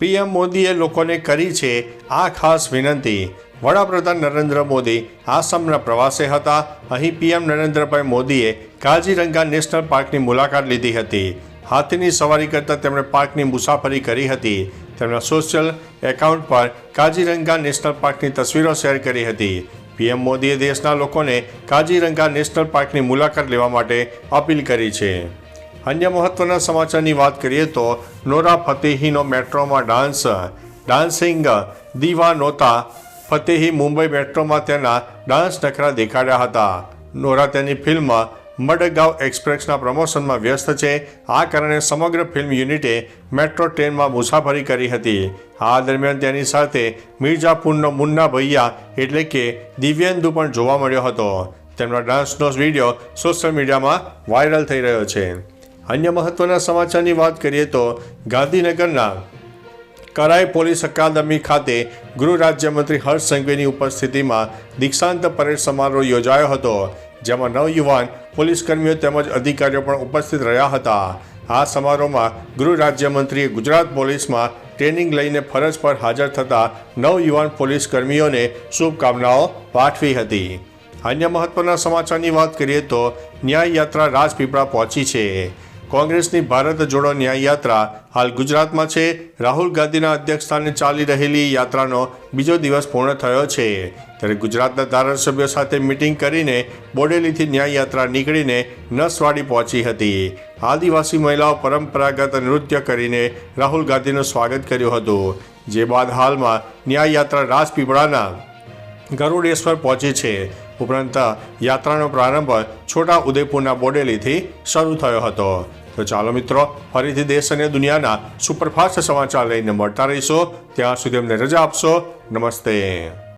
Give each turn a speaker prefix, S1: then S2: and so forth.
S1: PM મોદીએ લોકોને કરી છે આ ખાસ વિનંતી. વડાપ્રધાન નરેન્દ્ર મોદી આસામના પ્રવાસે હતા. અહીં પીએમ નરેન્દ્રભાઈ મોદીએ કાજીરંગા નેશનલ પાર્કની મુલાકાત લીધી હતી. હાથીની સવારી કરતાં તેમણે પાર્કની મુસાફરી કરી હતી. તેમના સોશિયલ એકાઉન્ટ પર કાજીરંગા નેશનલ પાર્કની તસવીરો શેર કરી હતી. પીએમ મોદીએ દેશના લોકોને કાજીરંગા નેશનલ પાર્કની મુલાકાત લેવા માટે અપીલ કરી છે. અન્ય મહત્વના સમાચારની વાત કરીએ તો નોરા ફતેહીનો મેટ્રોમાં dance, dancing diva Nora Fatehi Mumbai મેટ્રોમાં તેના ડાન્સ નખરા દેખાડ્યા હતા. નોરા તેની ફિલ્મ મડગાંવ એક્સપ્રેસના પ્રમોશનમાં વ્યસ્ત છે. આ કારણે સમગ્ર ફિલ્મ યુનિટે મેટ્રો ટ્રેનમાં મુસાફરી કરી હતી. આ દરમિયાન તેની સાથે મિર્ઝાપુરનો મુન્ના ભૈયા એટલે કે દિવ્યેન્દુ પણ જોવા મળ્યો હતો. તેમના ડાન્સનો વીડિયો સોશિયલ મીડિયામાં વાયરલ થઈ રહ્યો છે. અન્ય મહત્વના સમાચારની વાત કરીએ તો ગાંધીનગરના કરાઈ પોલીસ અકાદમી ખાતે ગૃહ રાજ્યમંત્રી હર્ષ સંઘવીની ઉપસ્થિતિમાં દીક્ષાંત પરેડ સમારોહ યોજાયો હતો, જેમાં નવયુવાન પોલીસ કર્મીઓ તેમજ અધિકારીઓ પણ ઉપસ્થિત રહ્યા હતા. આ સમારોહમાં ગૃહ રાજ્યમંત્રીએ ગુજરાત પોલીસમાં ટ્રેનિંગ લઈને ફરજ પર હાજર થતા નવયુવાન પોલીસ કર્મીઓને શુભકામનાઓ પાઠવી હતી. અન્ય મહત્વના સમાચારની વાત કરીએ તો ન્યાય યાત્રા રાજપીપળા પહોંચી છે. કોંગ્રેસની ભારત જોડો ન્યાય યાત્રા હાલ ગુજરાતમાં છે. રાહુલ ગાંધીના અધ્યક્ષસ્થાને ચાલી રહેલી યાત્રાનો બીજો દિવસ પૂર્ણ થયો છે. ત્યારે ગુજરાતના ધારાસભ્યો સાથે મિટિંગ કરીને બોડેલીથી ન્યાય યાત્રા નીકળીને નસવાડી પહોંચી હતી. આદિવાસી મહિલાઓ પરંપરાગત નૃત્ય કરીને રાહુલ ગાંધીનું સ્વાગત કર્યું હતું. જે બાદ હાલમાં ન્યાય યાત્રા રાજપીપળાના ગરુડેશ્વર પહોંચી છે. ઉપરાંત યાત્રાનો પ્રારંભ છોટા ઉદેપુરના બોડેલીથી શરૂ થયો હતો. તો ચાલો મિત્રો, ફરીથી દેશ અને દુનિયાના સુપરફાસ્ટ સમાચાર લઈને મળતા રહીશો. ત્યાં સુધી અમને રજા આપશો. નમસ્તે.